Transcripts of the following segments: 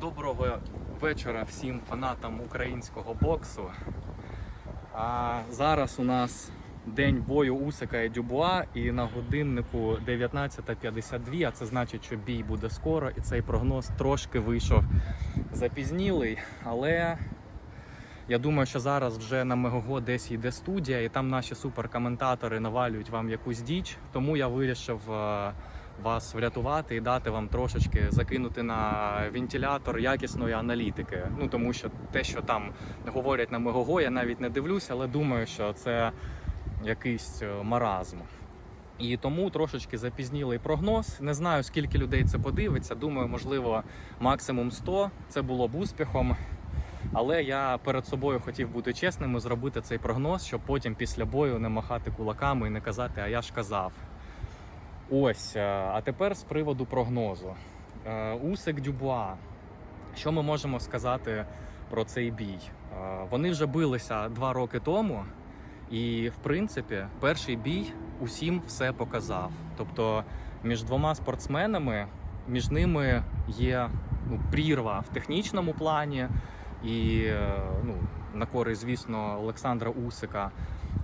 Доброго вечора всім фанатам українського боксу. А зараз у нас день бою Усика і Дюбуа, і на годиннику 19.52, а це значить, що бій буде скоро, і цей прогноз трошки вийшов запізнілий. Але я думаю, що зараз вже на Мегого десь йде студія, і там наші суперкоментатори навалюють вам якусь діч. Тому я вирішив е, вас врятувати і дати вам трошечки закинути на вентилятор якісної аналітики. Ну тому що те, що там говорять на Мегого, я навіть не дивлюся, але думаю, що це якийсь е, маразм. І тому трошечки запізнілий прогноз. Не знаю, скільки людей це подивиться. Думаю, можливо, максимум 100. Це було б успіхом. Але я перед собою хотів бути чесним і зробити цей прогноз, щоб потім після бою не махати кулаками і не казати, а я ж казав. Ось, е, а тепер з приводу прогнозу. Е, Усик Дюбуа. Що ми можемо сказати про цей бій? Е, Вони вже билися два роки тому, і в принципі, перший бій усім все показав. Тобто, між двома спортсменами, між ними є ну, прірва в технічному плані і ну, на користь, звісно, Олександра Усика.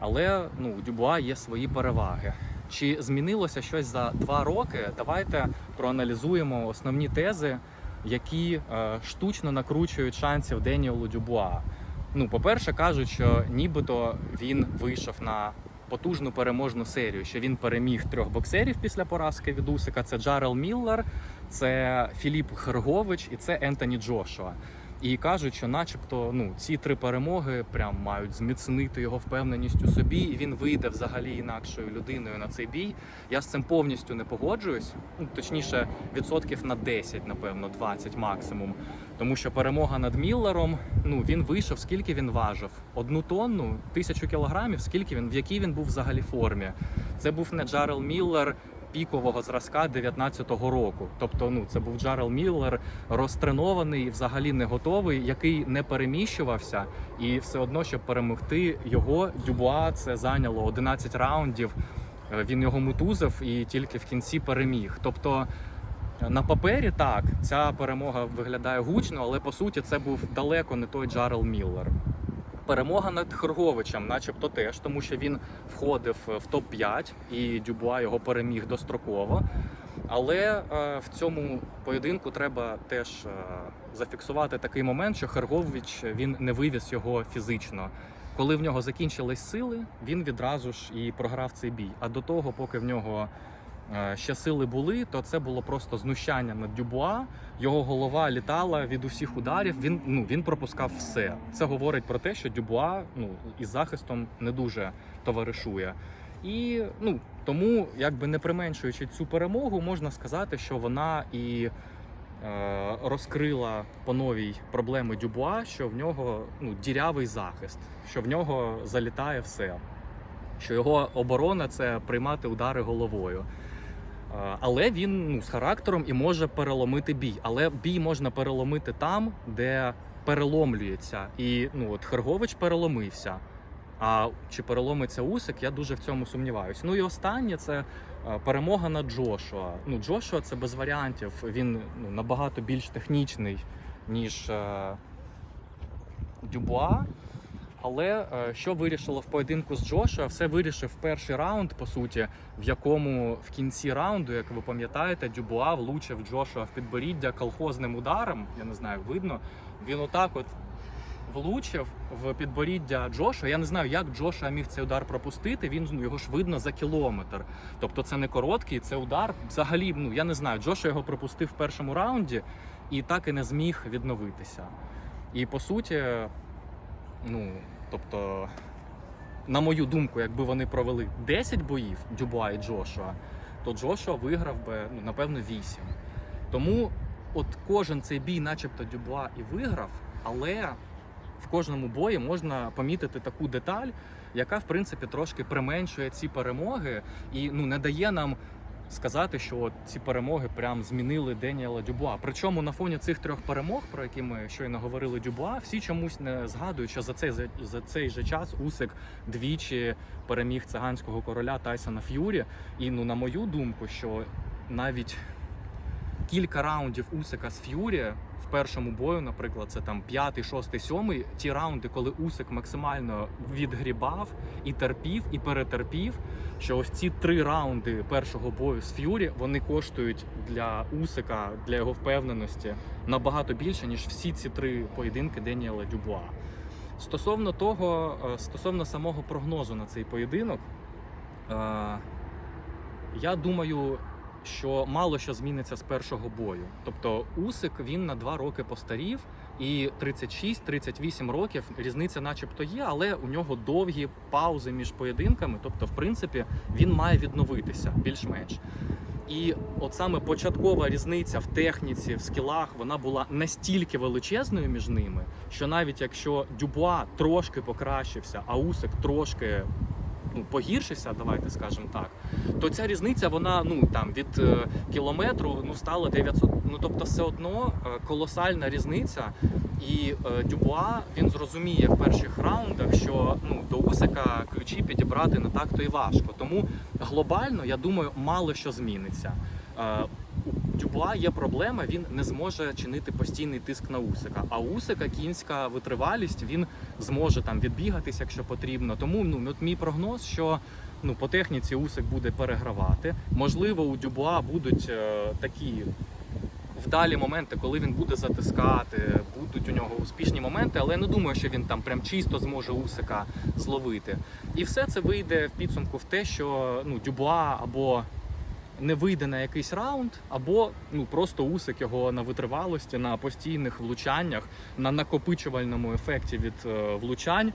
Але ну, у Дюбуа є свої переваги. Чи змінилося щось за два роки? Давайте проаналізуємо основні тези, які е, штучно накручують шансів Деніелу Дюбуа. Ну, по-перше, кажуть, що нібито він вийшов на потужну переможну серію, що він переміг трьох боксерів після поразки від Усика. Це Джарел Міллер, це Філіп Хергович і це Ентоні Джошуа. І кажуть, що, начебто, ну ці три перемоги прям мають зміцнити його впевненість у собі, і він вийде взагалі інакшою людиною на цей бій. Я з цим повністю не погоджуюсь. Ну точніше, відсотків на 10, напевно, 20 максимум. Тому що перемога над Міллером, ну він вийшов, скільки він важив? Одну тонну, тисячу кілограмів, скільки він, в якій він був взагалі формі. Це був не Джарел Міллер пікового зразка 19-го року. Тобто, ну це був Джарел Міллер, розтренований, взагалі не готовий, який не переміщувався, і все одно, щоб перемогти його, Дюбуа це зайняло 11 раундів. Е, Він його мутузив і тільки в кінці переміг. Тобто. На папері так, ця перемога виглядає гучно, але по суті це був далеко не той Джарел Міллер. Перемога над Херговичем, начебто теж, тому що він входив в топ-5 і Дюбуа його переміг достроково. Але е, в цьому поєдинку треба теж е, зафіксувати такий момент, що Хергович він не вивіз його фізично. Коли в нього закінчились сили, він відразу ж і програв цей бій. А до того, поки в нього е, ще сили були, то це було просто знущання над Дюбуа. Його голова літала від усіх ударів. Він ну він пропускав все. Це говорить про те, що Дюбуа ну із захистом не дуже товаришує. І ну тому, якби не применшуючи цю перемогу, можна сказати, що вона і е, розкрила по новій проблеми Дюбуа, що в нього ну дірявий захист, що в нього залітає все, що його оборона це приймати удари головою. Але він ну, з характером і може переломити бій. Але бій можна переломити там, де переломлюється. І ну от Хергович переломився. А чи переломиться Усик, я дуже в цьому сумніваюся. Ну і останнє це е, перемога над Джошуа. Ну, Джошуа це без варіантів. Він ну, набагато більш технічний, ніж е, Дюбуа. Але е, що вирішило в поєдинку з Джошуа? Все вирішив перший раунд, по суті, в якому в кінці раунду, як ви пам'ятаєте, Дюбуа влучив Джошуа в підборіддя колхозним ударом. Я не знаю, видно. Він отак от влучив в підборіддя Джоша. Я не знаю, як Джоша міг цей удар пропустити. Він ну, його ж видно за кілометр. Тобто це не короткий, це удар. Взагалі, ну я не знаю. Джоша його пропустив в першому раунді і так і не зміг відновитися. І по суті, ну тобто, на мою думку, якби вони провели 10 боїв Дюбуа і Джошуа, то Джошуа виграв би ну, напевно 8. Тому от кожен цей бій, начебто, Дюбуа і виграв, але в кожному бої можна помітити таку деталь, яка в принципі трошки применшує ці перемоги і ну не дає нам сказати, що от ці перемоги прям змінили Деніела Дюбуа. Причому на фоні цих трьох перемог, про які ми щойно говорили Дюбуа, всі чомусь не згадують, що за цей за цей же час Усик двічі переміг циганського короля Тайсона Ф'юрі. І ну на мою думку, що навіть кілька раундів Усика з Ф'юрі в першому бою, наприклад, це там п'ятий, шостий, сьомий. Ті раунди, коли Усик максимально відгрібав і терпів, і перетерпів. Що ось ці три раунди першого бою з Ф'юрі вони коштують для Усика, для його впевненості набагато більше, ніж всі ці три поєдинки Деніела Дюбуа. Стосовно того, е, стосовно самого прогнозу на цей поєдинок, е, я думаю, що мало що зміниться з першого бою. Тобто Усик він на два роки постарів, і 36-38 років різниця, начебто, є, але у нього довгі паузи між поєдинками. Тобто, в принципі, він має відновитися більш-менш. І от саме початкова різниця в техніці, в скілах, вона була настільки величезною між ними, що навіть якщо Дюбуа трошки покращився, а Усик трошки ну, погіршився, давайте скажемо так, то ця різниця вона ну там від е, кілометру ну стала 900. Ну тобто, все одно е, колосальна різниця. І е, Дюбуа він зрозуміє в перших раундах, що ну до Усика ключі підібрати не так то і важко. Тому глобально я думаю, мало що зміниться. Е, у Дюбуа є проблема, він не зможе чинити постійний тиск на Усика. А Усика кінська витривалість він зможе там відбігатись, якщо потрібно. Тому ну от мій прогноз, що ну по техніці Усик буде перегравати. Можливо, у Дюбуа будуть е, такі вдалі моменти, коли він буде затискати, будуть у нього успішні моменти, але я не думаю, що він там прям чисто зможе Усика зловити. І все це вийде в підсумку в те, що ну Дюбуа або не вийде на якийсь раунд, або ну просто Усик його на витривалості, на постійних влучаннях, на накопичувальному ефекті від е, влучань.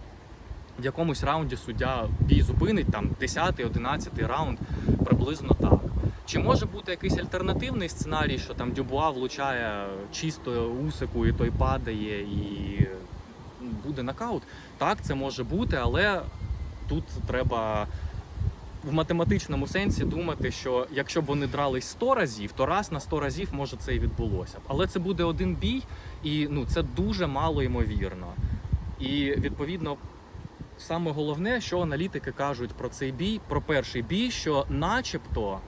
В якомусь раунді суддя бій зупинить там 10-11 раунд, приблизно так. Чи може бути якийсь альтернативний сценарій, що там Дюбуа влучає чисто Усику, і той падає, і ну, буде нокаут? Так, це може бути, але тут треба в математичному сенсі думати, що якщо б вони дрались 100 разів, то раз на 100 разів може це і відбулося б. Але це буде один бій, і ну це дуже мало ймовірно. І відповідно. Саме головне, що аналітики кажуть про цей бій, про перший бій, що начебто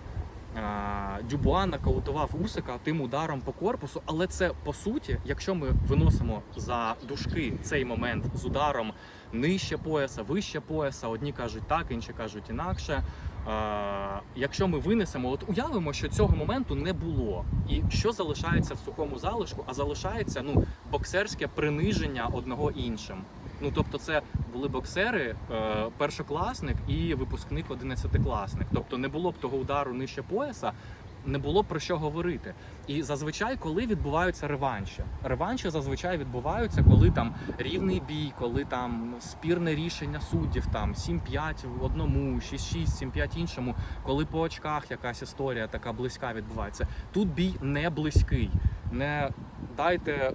Дюбуа нокаутував Усика тим ударом по корпусу, але це по суті, якщо ми виносимо за дужки цей момент з ударом нижче пояса, вище пояса, одні кажуть так, інші кажуть інакше. Якщо ми винесемо, от уявимо, що цього моменту не було, і що залишається в сухому залишку, а залишається ну боксерське приниження одного іншим. Ну тобто, це були боксери, е, першокласник і випускник одинадцятикласник. Тобто не було б того удару нижче пояса, не було про що говорити. І зазвичай, коли відбуваються реванші, реванші зазвичай відбуваються, коли там рівний бій, коли там спірне рішення суддів, там 7-5 в одному, 6-6, 7-5 іншому, коли по очках якась історія така близька відбувається. Тут бій не близький. Не дайте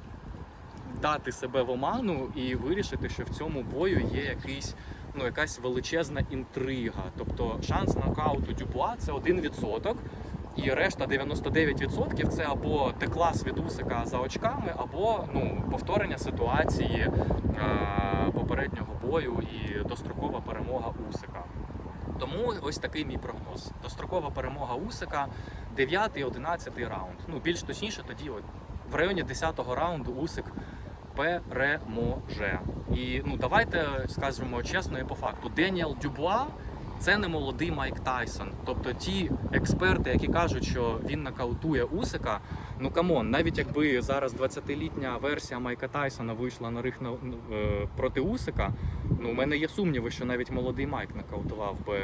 дати себе в оману і вирішити, що в цьому бою є якийсь. Ну, якась величезна інтрига. Тобто шанс нокауту Дюбуа це 1%, і решта 99% це або теклас від Усика за очками, або ну, повторення ситуації е- попереднього бою і дострокова перемога Усика. Тому ось такий мій прогноз. Дострокова перемога Усика, 9-11 раунд. Ну, більш точніше, тоді от в районі 10-го раунду Усик переможе. І ну давайте скажемо чесно і по факту. Деніел Дюбуа це не молодий Майк Тайсон. Тобто ті експерти, які кажуть, що він нокаутує Усика. Ну камон, навіть якби зараз 20-літня версія Майка Тайсона вийшла на рих на, е, проти Усика. Ну, у мене є сумніви, що навіть молодий Майк нокаутував би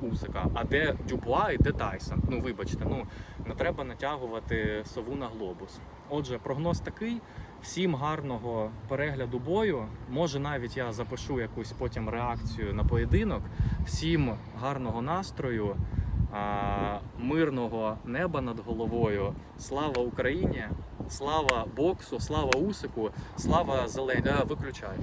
Усика. А де Дюбуа і де Тайсон? Ну вибачте, ну не треба натягувати сову на глобус. Отже, прогноз такий. Всім гарного перегляду бою. Може, навіть я запишу якусь потім реакцію на поєдинок. Всім гарного настрою, мирного неба над головою. Слава Україні! Слава боксу, слава Усику, слава зелені. Виключай.